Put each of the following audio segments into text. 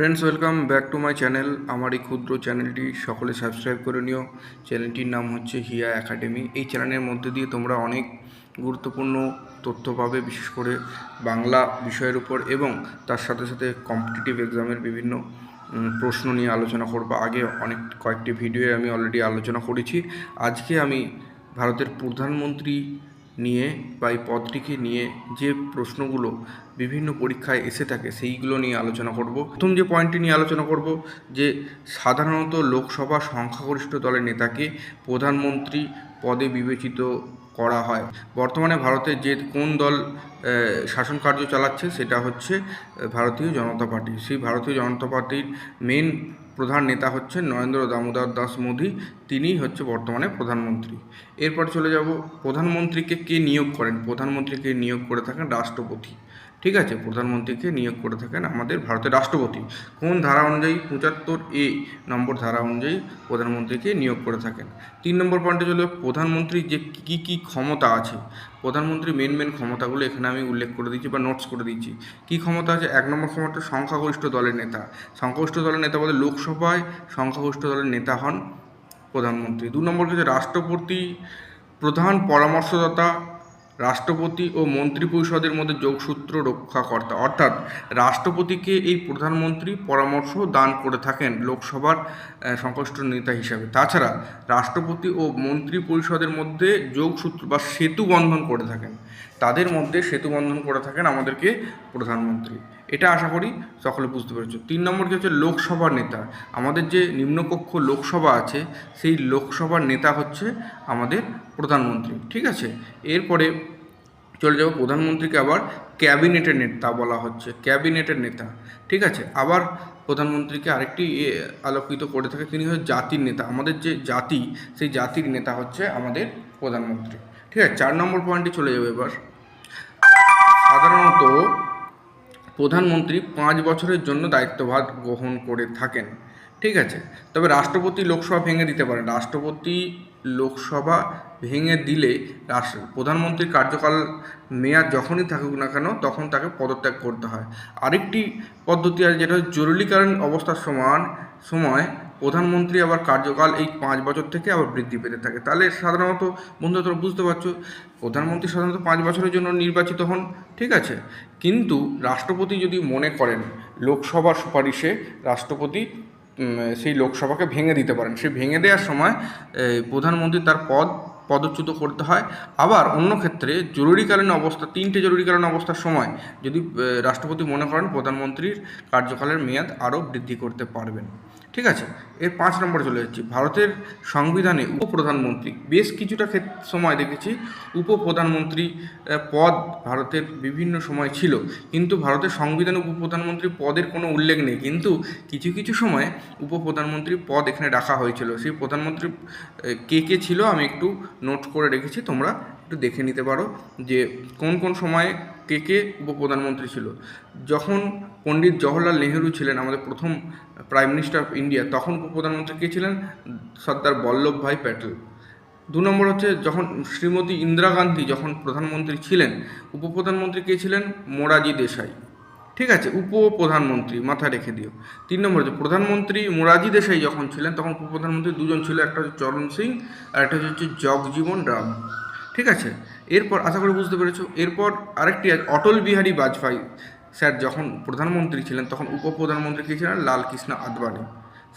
Friends welcome back to my channel আমার এই ক্ষুদ্র চ্যানেলটি সকলে সাবস্ক্রাইব করে নিও। চ্যানেলটির নাম হচ্ছে হিয়া একাডেমি এই চ্যানেলের মধ্যে দিয়ে তোমরা অনেক গুরুত্বপূর্ণ তথ্য পাবে, বিশেষ করে বাংলা বিষয়ের উপর এবং তার সাথে সাথে কম্পিটিটিভ এক্সামের বিভিন্ন প্রশ্ন নিয়ে আলোচনা করব। আগে অনেক, কয়েকটি ভিডিওয়ে আমি অলরেডি আলোচনা করেছি। আজকে আমি ভারতের প্রধানমন্ত্রী নিয়ে বা এই পদটিকে নিয়ে যে প্রশ্নগুলো বিভিন্ন পরীক্ষায় এসে থাকে, সেইগুলো নিয়ে আলোচনা করব। প্রথম যে পয়েন্টটি নিয়ে আলোচনা করব, যে সাধারণত লোকসভা সংখ্যাগরিষ্ঠ দলের নেতাকে প্রধানমন্ত্রী পদে বিবেচিত করা হয়। বর্তমানে ভারতে যে কোন দল শাসন কার্য চালাচ্ছে, সেটা হচ্ছে ভারতীয় জনতা পার্টি। সেই ভারতীয় জনতা পার্টির মেন প্রধান নেতা হচ্ছেন নরেন্দ্র দামোদর দাস মোদী। তিনিই হচ্ছে বর্তমানে প্রধানমন্ত্রী। এরপর চলে যাব, প্রধানমন্ত্রীকে কে নিয়োগ করেন? প্রধানমন্ত্রীকে নিয়োগ করে থাকেন রাষ্ট্রপতি। ঠিক আছে, প্রধানমন্ত্রীকে নিয়োগ করে থাকেন আমাদের ভারতের রাষ্ট্রপতি। কোন ধারা অনুযায়ী? পঁচাত্তর এ নম্বর ধারা অনুযায়ী প্রধানমন্ত্রীকে নিয়োগ করে থাকেন। তিন নম্বর পয়েন্টে চলে প্রধানমন্ত্রীর যে কী কী ক্ষমতা আছে প্রধানমন্ত্রী মেন মেন ক্ষমতাগুলো এখানে আমি উল্লেখ করে দিচ্ছি বা নোটস করে দিচ্ছি কী ক্ষমতা আছে? এক নম্বর ক্ষমতা সংখ্যাগরিষ্ঠ দলের নেতা। সংখ্যাগরিষ্ঠ দলের নেতা বলে লোকসভায় সংখ্যাগরিষ্ঠ দলের নেতা হন প্রধানমন্ত্রী। দু নম্বর হচ্ছে রাষ্ট্রপতি প্রধান পরামর্শদাতা রাষ্ট্রপতি ও মন্ত্রিপরিষদের মধ্যে যোগসূত্র রক্ষাকর্তা। অর্থাৎ রাষ্ট্রপতিকে এই প্রধানমন্ত্রী পরামর্শ দান করে থাকেন লোকসভার সংশ্লিষ্ট নেতা হিসাবে। তাছাড়া রাষ্ট্রপতি ও মন্ত্রী পরিষদের মধ্যে যোগসূত্র বা সেতু বন্ধন করে থাকেন। তাদের মধ্যে সেতু বন্ধন করে থাকেন আমাদেরকে প্রধানমন্ত্রী। এটা আশা করি সকলে বুঝতে পেরেছ। তিন নম্বর কি হচ্ছে? লোকসভার নেতা। আমাদের যে নিম্নকক্ষ লোকসভা আছে, সেই লোকসভার নেতা হচ্ছে আমাদের প্রধানমন্ত্রী, ঠিক আছে? এরপরে চলে যাব প্রধানমন্ত্রীকে আবার ক্যাবিনেটের নেতা বলা হচ্ছে, ক্যাবিনেটের নেতা, ঠিক আছে? আবার প্রধানমন্ত্রীকে আরেকটি আলোকিত করে থাকে, তিনি হচ্ছে জাতির নেতা। আমাদের যে জাতি, সেই জাতির নেতা হচ্ছে আমাদের প্রধানমন্ত্রী, ঠিক আছে? চার নম্বর পয়েন্টে চলে যাবে এবার। সাধারণত প্রধানমন্ত্রী পাঁচ বছরের জন্য দায়িত্বভার গ্রহণ করে থাকেন। ঠিক আছে? তবে রাষ্ট্রপতি লোকসভা ভেঙে দিতে পারেন। রাষ্ট্রপতি লোকসভা ভেঙে দিলে রাষ্ট্র, প্রধানমন্ত্রীর কার্যকাল মেয়াদ যখনই থাকুক না কেন, তখন তাকে পদত্যাগ করতে হয়। আরেকটি পদ্ধতি আছে, যেটা জরুরি জরুরিকালীন অবস্থার সমান, সময় প্রধানমন্ত্রী আবার কার্যকাল এই পাঁচ বছর থেকে আবার বৃদ্ধি পেতে থাকে। তাহলে সাধারণত, বন্ধুরা তোমরা বুঝতে পারছ, প্রধানমন্ত্রী সাধারণত পাঁচ বছরের জন্য নির্বাচিত হন, ঠিক আছে? কিন্তু রাষ্ট্রপতি যদি মনে করেন লোকসভার সুপারিশে রাষ্ট্রপতি সেই লোকসভাকে ভেঙে দিতে পারেন। সেই ভেঙে দেওয়ার সময় প্রধানমন্ত্রী তার পদ পদচ্যুত করতে হয়। আবার অন্য ক্ষেত্রে জরুরিকালীন অবস্থা, তিনটে জরুরিকালীন অবস্থার সময় যদি রাষ্ট্রপতি মনে করেন প্রধানমন্ত্রীর কার্যকালের মেয়াদ আরও বৃদ্ধি করতে পারবেন। ঠিক আছে? এর পাঁচ নম্বরে চলে যাচ্ছি। ভারতের সংবিধানে উপপ্রধানমন্ত্রী, বেশ কিছুটা সময় দেখেছি, উপপ্রধানমন্ত্রী পদ ভারতের বিভিন্ন সময় ছিল। কিন্তু ভারতের সংবিধানে উপপ্রধানমন্ত্রী পদের কোনো উল্লেখ নেই। কিন্তু কিছু কিছু সময়ে উপপ্রধানমন্ত্রী পদ এখানে রাখা হয়েছিল। সেই প্রধানমন্ত্রী কে কে ছিল আমি একটু নোট করে রেখেছি, তোমরা একটু দেখে নিতে পারো যে কোন কোন সময়ে কে কে উপপ্রধানমন্ত্রী ছিল। যখন পণ্ডিত জওহরলাল নেহেরু ছিলেন আমাদের প্রথম প্রাইম মিনিস্টার অফ ইন্ডিয়া তখন উপপ্রধানমন্ত্রী কে ছিলেন? সর্দার বল্লভভাই প্যাটেল। দু নম্বর হচ্ছে যখন শ্রীমতী ইন্দিরা গান্ধী যখন প্রধানমন্ত্রী ছিলেন, উপপ্রধানমন্ত্রী কে ছিলেন? মোরাজি দেশাই। ঠিক আছে, উপপ্রধানমন্ত্রী মাথায় রেখে দিও। তিন নম্বর হচ্ছে প্রধানমন্ত্রী মোরাজি দেশাই যখন ছিলেন, তখন উপপ্রধানমন্ত্রী দুজন ছিল, একটা হচ্ছে চরণ সিং আর একটা হচ্ছে জগজীবন রাম। ঠিক আছে? এরপর, আশা করি বুঝতে পেরেছ, এরপর আরেকটি অটল বিহারী বাজপেয়ী। স্যার, যখন প্রধানমন্ত্রী ছিলেন, তখন উপপ্রধানমন্ত্রী কে ছিলেন? লালকৃষ্ণ আদবানি।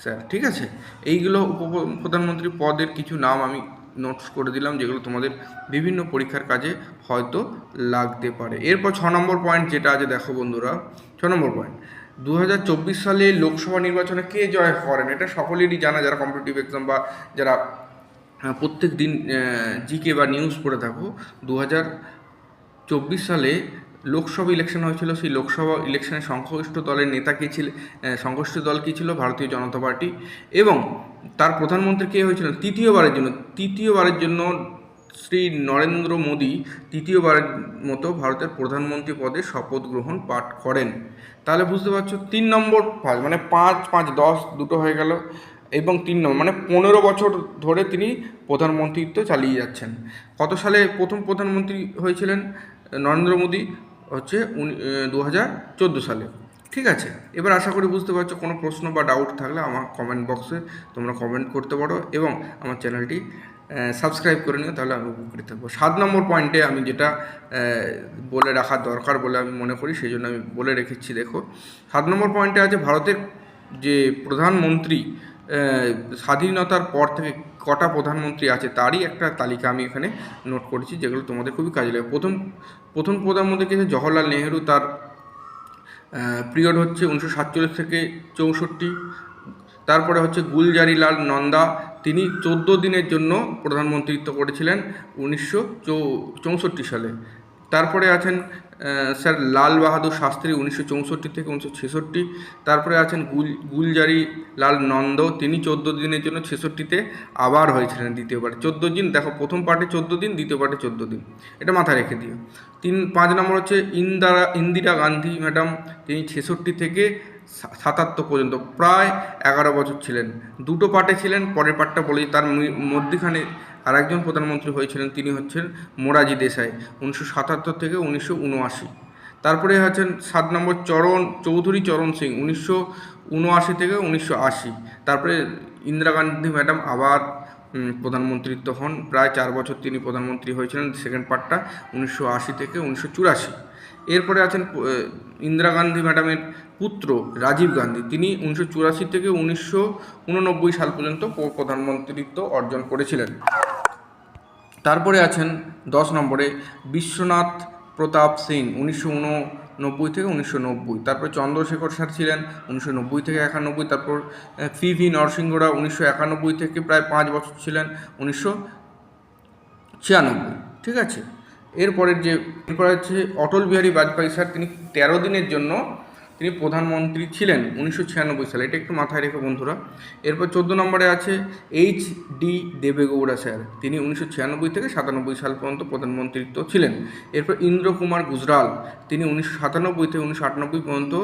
স্যার, ঠিক আছে? এইগুলো উপ প্রধানমন্ত্রী পদের কিছু নাম আমি নোটস করে দিলাম, যেগুলো তোমাদের বিভিন্ন পরীক্ষার কাজে হয়তো লাগতে পারে। এরপর ছ নম্বর পয়েন্ট যেটা আছে, দেখো বন্ধুরা, ছ নম্বর পয়েন্ট দু হাজার চব্বিশ সালে লোকসভা নির্বাচনে কে জয় করেন? এটা সকলেরই জানা, যারা কম্পিটিটিভ এক্সাম বা যারা প্রত্যেক দিন জিকে বা নিউজ পড়ে থাকো। দু চব্বিশ সালে লোকসভা ইলেকশন হয়েছিল। সেই লোকসভা ইলেকশনে সংখ্যাগরিষ্ঠ দলের নেতা কে ছিল সংখ্যাগরিষ্ঠ দল কী ছিল? ভারতীয় জনতা পার্টি। এবং তার প্রধানমন্ত্রী কে হয়েছিল তৃতীয়বারের জন্য তৃতীয়বারের জন্য শ্রী নরেন্দ্র মোদী তৃতীয়বারের মতো ভারতের প্রধানমন্ত্রী পদে শপথ গ্রহণ পাঠ করেন। তাহলে বুঝতে পারছ, তিন নম্বর ফাজ মানে পাঁচ পাঁচ, দশ দুটো হয়ে গেল। এবং তিন নম্বর মানে পনেরো বছর ধরে তিনি প্রধানমন্ত্রীত্ব চালিয়ে যাচ্ছেন। কত সালে প্রথম প্রধানমন্ত্রী হয়েছিলেন? নরেন্দ্র মোদী হচ্ছে দু হাজার চোদ্দ সালে। ঠিক আছে? এবার আশা করি বুঝতে পারছ, কোনো প্রশ্ন বা ডাউট থাকলে আমার কমেন্ট বক্সে তোমরা কমেন্ট করতে পারো এবং আমার চ্যানেলটি সাবস্ক্রাইব করে নিও, তাহলে আমি উপকৃত থাকব সাত নম্বর পয়েন্টে আমি যেটা বলে রাখা দরকার বলে আমি মনে করি, সেই জন্য আমি বলে রেখেছি, দেখো। সাত নম্বর পয়েন্টে আছে ভারতের যে প্রধানমন্ত্রী স্বাধীনতার পর থেকে কটা প্রধানমন্ত্রী আছে তারই একটা তালিকা আমি এখানে নোট করেছি, যেগুলো তোমাদের খুবই কাজে লাগে। প্রথম প্রথম প্রধানমন্ত্রী কে জওহরলাল নেহেরু, তার পিরিয়ড হচ্ছে উনিশশো সাতচল্লিশ থেকে চৌষট্টি। তারপরে হচ্ছে গুলজারিলাল নন্দা, তিনি চোদ্দ দিনের জন্য প্রধানমন্ত্রিত্ব করেছিলেন উনিশশো চৌষট্টি সালে। তারপরে আছেন স্যার লাল বাহাদুর শাস্ত্রী উনিশশো চৌষট্টি থেকে উনিশশো ছেষট্টি। তারপরে আছেন গুল, গুলজারি লাল নন্দ, তিনি চোদ্দ দিনের জন্য ছেষট্টিতে আবার হয়েছিলেন দ্বিতীয় পার্টে চোদ্দ দিন, দেখো, প্রথম পার্টে চোদ্দ দিন, দ্বিতীয় পার্টে চোদ্দ দিন। এটা মাথায় রেখে দিও। তিন, পাঁচ নম্বর হচ্ছে ইন্দিরা ইন্দিরা গান্ধী ম্যাডাম, তিনি ছেষট্টি থেকে সাতাত্তর পর্যন্ত। প্রায় এগারো বছর ছিলেন। দুটো পার্টে ছিলেন, পরের পার্টটা বলি তার মধ্যিখানে আর প্রধানমন্ত্রী হয়েছিলেন, তিনি হচ্ছেন মোরাজি দেশাই, উনিশশো সাতাত্তর থেকে উনিশশো উনআশি। তারপরে হচ্ছেন সাত নম্বর চরণ, চৌধুরী চরণ সিং, উনিশশো উনআশি থেকে উনিশশো আশি। তারপরে ইন্দিরা গান্ধী ম্যাডাম আবার প্রধানমন্ত্রিত্ব হন। প্রায় চার বছর তিনি প্রধানমন্ত্রী হয়েছিলেন, সেকেন্ড পার্টটা উনিশশো আশি থেকে উনিশশো চুরাশি। এরপরে আছেন ইন্দিরা গান্ধী ম্যাডামের পুত্র রাজীব গান্ধী। তিনি উনিশশো চুরাশি থেকে উনিশশো উননব্বই সাল পর্যন্ত প্রধানমন্ত্রিত্ব অর্জন করেছিলেন। তারপরে আছেন দশ নম্বরে বিশ্বনাথ প্রতাপ সিং, উনিশশো উননব্বই থেকে উনিশশো নব্বই। তারপর চন্দ্রশেখর স্যার ছিলেন উনিশশো নব্বই থেকে একানব্বই। তারপর পি ভি নরসিংহরা উনিশশো একানব্বই থেকে প্রায় পাঁচ বছর ছিলেন উনিশশো ছিয়ানব্বই। ঠিক আছে? এরপরের যে এরপর হচ্ছে অটল বিহারী বাজপেয়ী স্যার তিনি তেরো দিনের জন্য তিনি প্রধানমন্ত্রী ছিলেন উনিশশো ছিয়ানব্বই সালে। এটা একটু মাথায় রেখে বন্ধুরা। এরপর চোদ্দ নম্বরে আছে এইচ ডি দেবেগৌড়া স্যার। তিনি উনিশশো ছিয়ানব্বই থেকে সাতানব্বই সাল পর্যন্ত প্রধানমন্ত্রিত্ব ছিলেন। এরপর ইন্দ্র কুমার গুজরাল। তিনি উনিশশো সাতানব্বই থেকে উনিশশো আটানব্বই পর্যন্ত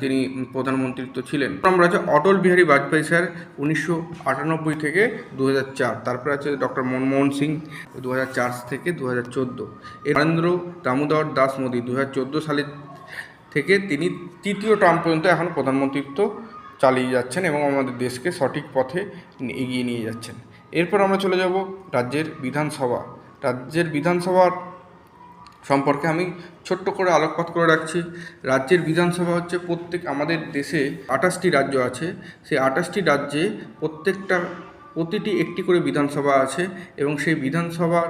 তিনি প্রধানমন্ত্রিত্ব ছিলেন। আমরা আছে অটল বিহারী বাজপেয়ী স্যার, উনিশশো আটানব্বই থেকে দু হাজার চার। তারপরে আছে ডক্টর মনমোহন সিং দু হাজার চার থেকে দু হাজার চোদ্দ নরেন্দ্র দামোদর দাস মোদী দু হাজার চোদ্দ সালে থেকে তিনি তৃতীয় টার্ম পর্যন্ত এখন প্রধানমন্ত্রিত্ব চালিয়ে যাচ্ছেন এবং আমাদের দেশকে সঠিক পথে এগিয়ে নিয়ে যাচ্ছেন। এরপর আমরা চলে যাব রাজ্যের বিধানসভা। রাজ্যের বিধানসভার সম্পর্কে আমি ছোট্ট করে আলোকপাত করে রাখছি। রাজ্যের বিধানসভা হচ্ছে প্রত্যেক, আমাদের দেশে আঠাশটি রাজ্য আছে। সেই আঠাশটি রাজ্যে প্রত্যেকটা, প্রতিটি একটি করে বিধানসভা আছে এবং সেই বিধানসভার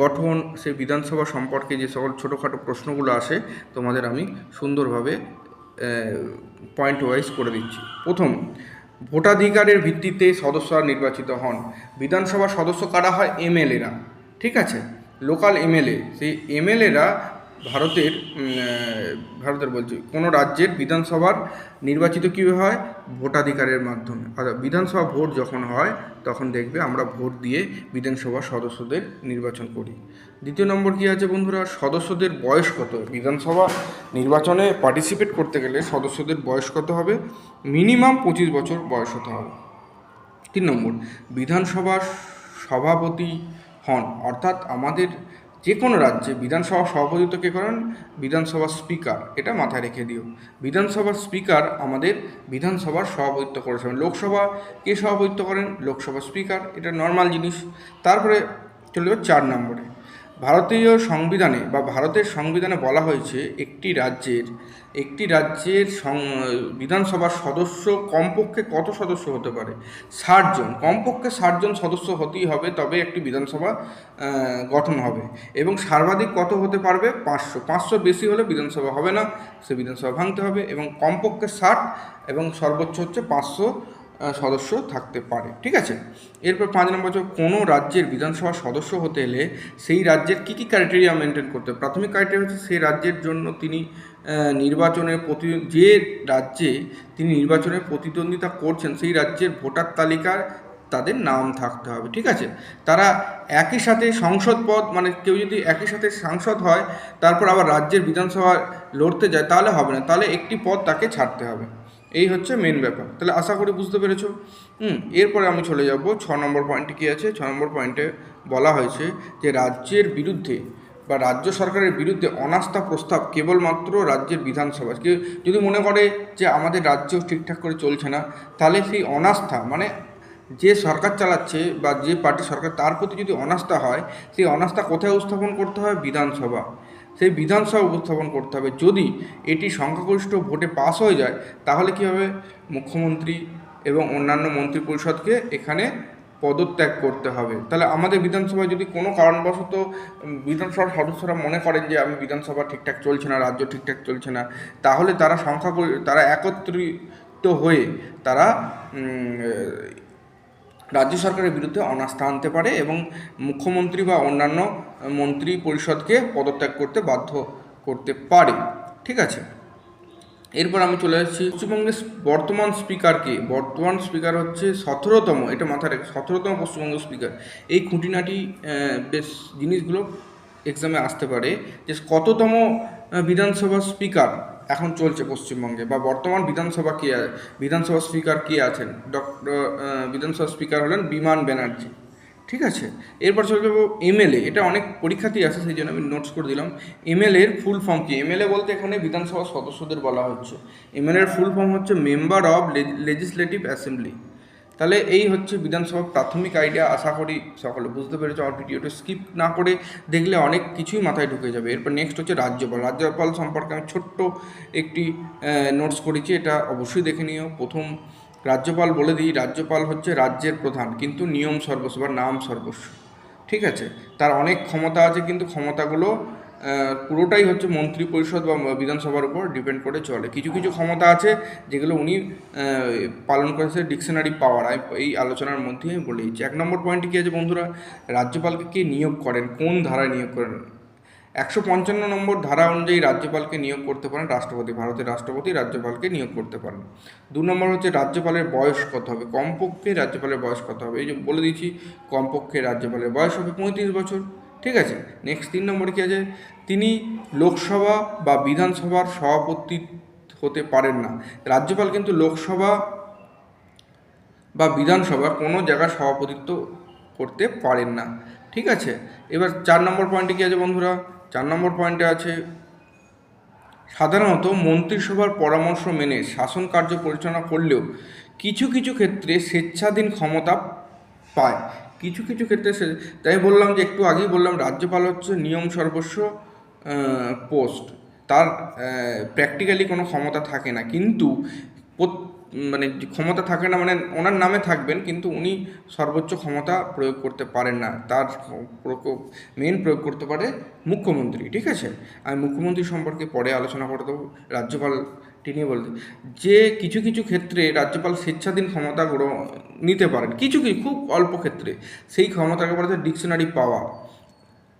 গঠন, সেই বিধানসভা সম্পর্কে যে সকল ছোটোখাটো প্রশ্নগুলো আসে, তোমাদের আমি সুন্দরভাবে পয়েন্ট ওয়াইজ করে দিচ্ছি। প্রথম, ভোটাধিকারের ভিত্তিতে সদস্যরা নির্বাচিত হন। বিধানসভা সদস্য কারা হয়? এমএলএরা ঠিক আছে? Local MLA. সেই এমএলএরা ভারতের ভারতের বলছি, কোনো রাজ্যের বিধানসভার নির্বাচিত কীভাবে হয়? ভোটাধিকারের মাধ্যমে। বিধানসভা ভোট যখন হয়, তখন দেখবে আমরা ভোট দিয়ে বিধানসভা সদস্যদের নির্বাচন করি। দ্বিতীয় নম্বর কী আছে বন্ধুরা? সদস্যদের বয়স কত? বিধানসভা নির্বাচনে পার্টিসিপেট করতে গেলে সদস্যদের বয়স কত হবে? মিনিমাম পঁচিশ বছর বয়স হতে হবে। তিন নম্বর, বিধানসভার সভাপতি হন, অর্থাৎ আমাদের যে কোনো রাজ্যে বিধানসভা সভাপতিত্ব কে করেন? বিধানসভার স্পিকার, এটা মাথায় রেখে দিও। বিধানসভার স্পিকার আমাদের বিধানসভার সভাপতিত্ব করেছেন। লোকসভা কে সভাপতিত্ব করেন? লোকসভা স্পিকার, এটা নর্মাল জিনিস। তারপরে চলে যাবে চার নম্বরে। ভারতীয় সংবিধানে বা ভারতের সংবিধানে বলা হয়েছে একটি রাজ্যের একটি রাজ্যের বিধানসভার সদস্য কমপক্ষে কত সদস্য হতে পারে? ষাটজন কমপক্ষে ষাট জন সদস্য হতেই হবে, তবে একটি বিধানসভা গঠন হবে। এবং সর্বাধিক কত হতে পারবে? পাঁচশো। পাঁচশো বেশি হলে বিধানসভা হবে না, সে বিধানসভা ভাঙতে হবে। এবং কমপক্ষে ষাট এবং সর্বোচ্চ হচ্ছে পাঁচশো সদস্য থাকতে পারে, ঠিক আছে? এরপর পাঁচ নম্বর হচ্ছে কোনো রাজ্যের বিধানসভার সদস্য হতে এলে সেই রাজ্যের কী কী ক্রাইটেরিয়া মেনটেন করতে প্রাথমিক ক্রাইটেরিয়া হচ্ছে সেই রাজ্যের জন্য তিনি নির্বাচনে প্রতি, যে রাজ্যে তিনি নির্বাচনে প্রতিদ্বন্দ্বিতা করছেন, সেই রাজ্যের ভোটার তালিকার তাদের নাম থাকতে হবে, ঠিক আছে? তারা একই সাথে সংসদ পদ মানে কেউ যদি একই সাথে সাংসদ হয়, তারপর আবার রাজ্যের বিধানসভা লড়তে যায়, তাহলে হবে না। তাহলে একটি পদ তাকে ছাড়তে হবে। এই হচ্ছে মেন ব্যাপার। তাহলে আশা করি বুঝতে পেরেছ। হুম, এরপরে আমি চলে যাব, ছ নম্বর পয়েন্টে কী আছে? ছ নম্বর পয়েন্টে বলা হয়েছে যে রাজ্যের বিরুদ্ধে বা রাজ্য সরকারের বিরুদ্ধে অনাস্থা প্রস্তাব কেবলমাত্র রাজ্যের বিধানসভা। যদি মনে করে যে আমাদের রাজ্য ঠিকঠাক করে চলছে না, তাহলে সেই অনাস্থা মানে যে সরকার চালাচ্ছে বা যে পার্টি সরকার, তার প্রতি যদি অনাস্থা হয়, সেই অনাস্থা কোথায় উপস্থাপন করতে হয়? বিধানসভা। সেই বিধানসভা উপস্থাপন করতে হবে। যদি এটি সংখ্যাগরিষ্ঠ ভোটে পাস হয়ে যায়, তাহলে কী হবে? মুখ্যমন্ত্রী এবং অন্যান্য মন্ত্রী পরিষদকে এখানে পদত্যাগ করতে হবে। তাহলে আমাদের বিধানসভায় যদি কোনো কারণবশত বিধানসভার সদস্যরা মনে করেন যে, আমি বিধানসভা ঠিকঠাক চলছে না, রাজ্য ঠিকঠাক চলছে না, তাহলে তারা সংখ্যা তারা একত্রিত হয়ে তারা রাজ্য সরকারের বিরুদ্ধে অনাস্থা আনতে পারে এবং মুখ্যমন্ত্রী বা অন্যান্য মন্ত্রী পরিষদকে পদত্যাগ করতে বাধ্য করতে পারে। ঠিক আছে? এরপর আমি চলে যাচ্ছি পশ্চিমবঙ্গের বর্তমান স্পিকারকে। বর্তমান স্পিকার হচ্ছে সতেরোতম, এটা মাথায় রেখে, সতেরোতম পশ্চিমবঙ্গ স্পিকার। এই খুঁটিনাটি বেশ জিনিসগুলো এক্সামে আসতে পারে যে কততম বিধানসভা স্পিকার এখন চলছে পশ্চিমবঙ্গে, বা বর্তমান বিধানসভা কে, বিধানসভা স্পিকার কে আছেন? ডক্টর বিধানসভা স্পিকার হলেন বিমান ব্যানার্জি। ঠিক আছে? এরপর চলে যাব এমএলএ, এটা অনেক পরীক্ষাতেই আছে সেই জন্য আমি নোটস করে দিলাম। এমএলএ এর ফুল ফর্ম কি? এমএলএ বলতে এখানে বিধানসভা সদস্যদের বলা হচ্ছে। এমএলএ এর ফুল ফর্ম হচ্ছে মেম্বার অফ লেজিসলেটিভ অ্যাসেম্বলি তাহলে এই হচ্ছে বিধানসভার প্রাথমিক আইডিয়া আশা করি সকলে বুঝতে পেরেছ, আমার ভিডিওটা স্কিপ না করে দেখলে অনেক কিছুই মাথায় ঢুকে যাবে। এরপর নেক্সট হচ্ছে রাজ্যপাল। রাজ্যপাল সম্পর্কে আমি ছোট্ট একটি নোটস করেছি, এটা অবশ্যই দেখে নিও। প্রথম, রাজ্যপাল বলে দিই, রাজ্যপাল হচ্ছে রাজ্যের প্রধান, কিন্তু নিয়ম সর্বস্ব বা নাম সর্বস্ব, ঠিক আছে? তার অনেক ক্ষমতা আছে, কিন্তু ক্ষমতাগুলো পুরোটাই হচ্ছে মন্ত্রী পরিষদ বা বিধানসভার উপর ডিপেন্ড করে চলে। কিছু কিছু ক্ষমতা আছে যেগুলো উনি পালন করেছে ডিকশনারি পাওয়ার এই আলোচনার মধ্যে আমি বলে দিচ্ছি। এক নম্বর পয়েন্টে কী আছে বন্ধুরা? রাজ্যপালকে কে নিয়োগ করেন? কোন ধারায় নিয়োগ করেন? একশো পঞ্চান্ন নম্বর ধারা অনুযায়ী রাজ্যপালকে নিয়োগ করতে পারেন রাষ্ট্রপতি, ভারতের রাষ্ট্রপতি রাজ্যপালকে নিয়োগ করতে পারেন। দু নম্বর হচ্ছে রাজ্যপালের বয়স কত হবে? কমপক্ষে রাজ্যপালের বয়স কত হবে? এই যে বলে দিচ্ছি, কমপক্ষে রাজ্যপালের বয়স হবে পঁয়ত্রিশ বছর। ঠিক আছে? নেক্সট তিন নম্বরে কী আছে? তিনি লোকসভা বা বিধানসভার সভাপতি হতে পারেন না। রাজ্যপাল কিন্তু লোকসভা বা বিধানসভা কোনো জায়গায় সভাপতিত্ব করতে পারেন না। ঠিক আছে? এবার চার নম্বর পয়েন্টে কী আছে বন্ধুরা? চার নম্বর পয়েন্টে আছে, সাধারণত মন্ত্রিসভার পরামর্শ মেনে শাসন কার্য পরিচালনা করলেও কিছু কিছু ক্ষেত্রে স্বেচ্ছাধীন ক্ষমতা পায়। কিছু কিছু ক্ষেত্রে সে, তাই বললাম যে একটু আগেই বললাম, রাজ্যপাল হচ্ছে নিয়ম সর্বস্ব পোস্ট। তার প্র্যাকটিক্যালি কোনো ক্ষমতা থাকে না। কিন্তু মানে ক্ষমতা থাকে না মানে ওনার নামে থাকবেন, কিন্তু উনি সর্বোচ্চ ক্ষমতা প্রয়োগ করতে পারেন না। তার মেন প্রয়োগ করতে পারে মুখ্যমন্ত্রী, ঠিক আছে? আমি মুখ্যমন্ত্রী সম্পর্কে পরে আলোচনা করে দেবো। রাজ্যপাল তিনি বলতে, যে কিছু কিছু ক্ষেত্রে রাজ্যপাল স্বেচ্ছাধীন ক্ষমতা গ্রহণ নিতে পারেন, কিছু কিছু, খুব অল্প ক্ষেত্রে, সেই ক্ষমতাকে বলা হয় ডিকশনারি পাওয়ার।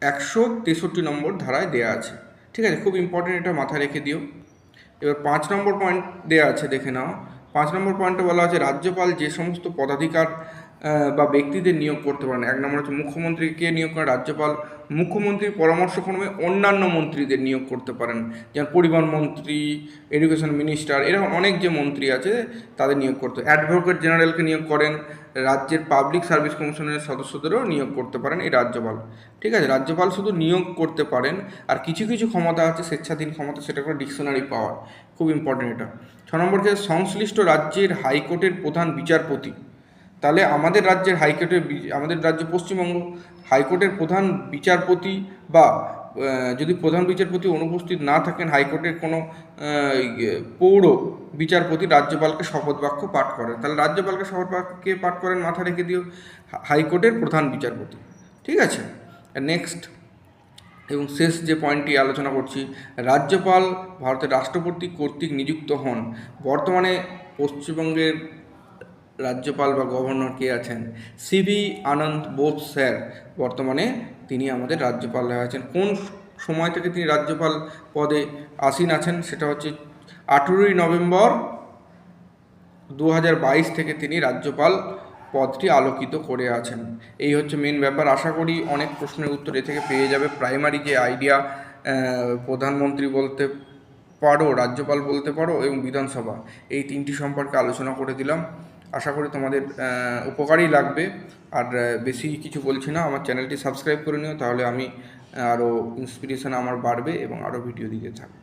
একশো তেষট্টি নম্বর ধারায় দেয়া আছে, ঠিক আছে, খুব ইম্পর্টেন্ট এটা মাথায় রেখে দিও। এবার পাঁচ নম্বর পয়েন্ট দেয়া আছে, দেখে নাও। পাঁচ নম্বর পয়েন্টে বলা আছে, রাজ্যপাল যে সমস্ত পদাধিকার বা ব্যক্তিদের নিয়োগ করতে পারেন, এক নম্বর হচ্ছে মুখ্যমন্ত্রীকে নিয়োগ করেন রাজ্যপাল মুখ্যমন্ত্রীর পরামর্শক্রমে অন্যান্য মন্ত্রীদের নিয়োগ করতে পারেন। যেমন পরিবহন মন্ত্রী এডুকেশন মিনিস্টার এরকম অনেক যে মন্ত্রী আছে, তাদের নিয়োগ করতে অ্যাডভোকেট জেনারেলকে নিয়োগ করেন, রাজ্যের পাবলিক সার্ভিস কমিশনের সদস্যদেরও নিয়োগ করতে পারেন এই রাজ্যপাল। ঠিক আছে, রাজ্যপাল শুধু নিয়োগ করতে পারেন, আর কিছু কিছু ক্ষমতা আছে, স্বেচ্ছাধীন ক্ষমতা, সেটা করে ডিকশনারি পাওয়ার খুব ইম্পর্টেন্ট এটা। ছ নম্বর সংশ্লিষ্ট রাজ্যের হাইকোর্টের প্রধান বিচারপতি তাহলে আমাদের রাজ্যের হাইকোর্টের আমাদের রাজ্য পশ্চিমবঙ্গ হাইকোর্টের প্রধান বিচারপতি বা যদি প্রধান বিচারপতি অনুপস্থিত না থাকেন হাইকোর্টের কোনো ইয়ে, পৌর বিচারপতি রাজ্যপালকে শপথ বাক্য পাঠ করেন। তাহলে রাজ্যপালকে শপথ বাক্যকে পাঠ করেন? মাথা রেখে দিও। হাইকোর্টের প্রধান বিচারপতি। ঠিক আছে? নেক্সট এবং শেষ যে পয়েন্টটি আলোচনা করছি রাজ্যপাল ভারতের রাষ্ট্রপতি কর্তৃক নিযুক্ত হন। বর্তমানে পশ্চিমবঙ্গের রাজ্যপাল বা গভর্নর কে আছেন? সিভি আনন্দ বোস স্যার বর্তমানে তিনি আমাদের রাজ্যপাল আছেন। কোন সময় থেকে তিনি রাজ্যপাল পদে আসীন আছেন সেটা হচ্ছে আঠেরোই নভেম্বর দু হাজার বাইশ থেকে তিনি রাজ্যপাল পদটি আলোকিত করে আছেন। এই হচ্ছে মেন ব্যাপার। আশা করি অনেক প্রশ্নের উত্তর এ থেকে পেয়ে যাবে। প্রাইমারি যে আইডিয়া প্রধানমন্ত্রী বলতে পারো, রাজ্যপাল বলতে পারো এবং বিধানসভা, এই তিনটি সম্পর্কে আলোচনা করে দিলাম। আশা করি তোমাদের উপকারই লাগবে। আর বেশি কিছু বলছি না, আমার চ্যানেলটি সাবস্ক্রাইব করে নিও, তাহলে আমি আরও ইন্সপিরেশন আমার বাড়বে এবং আরও ভিডিও দিতে থাকব।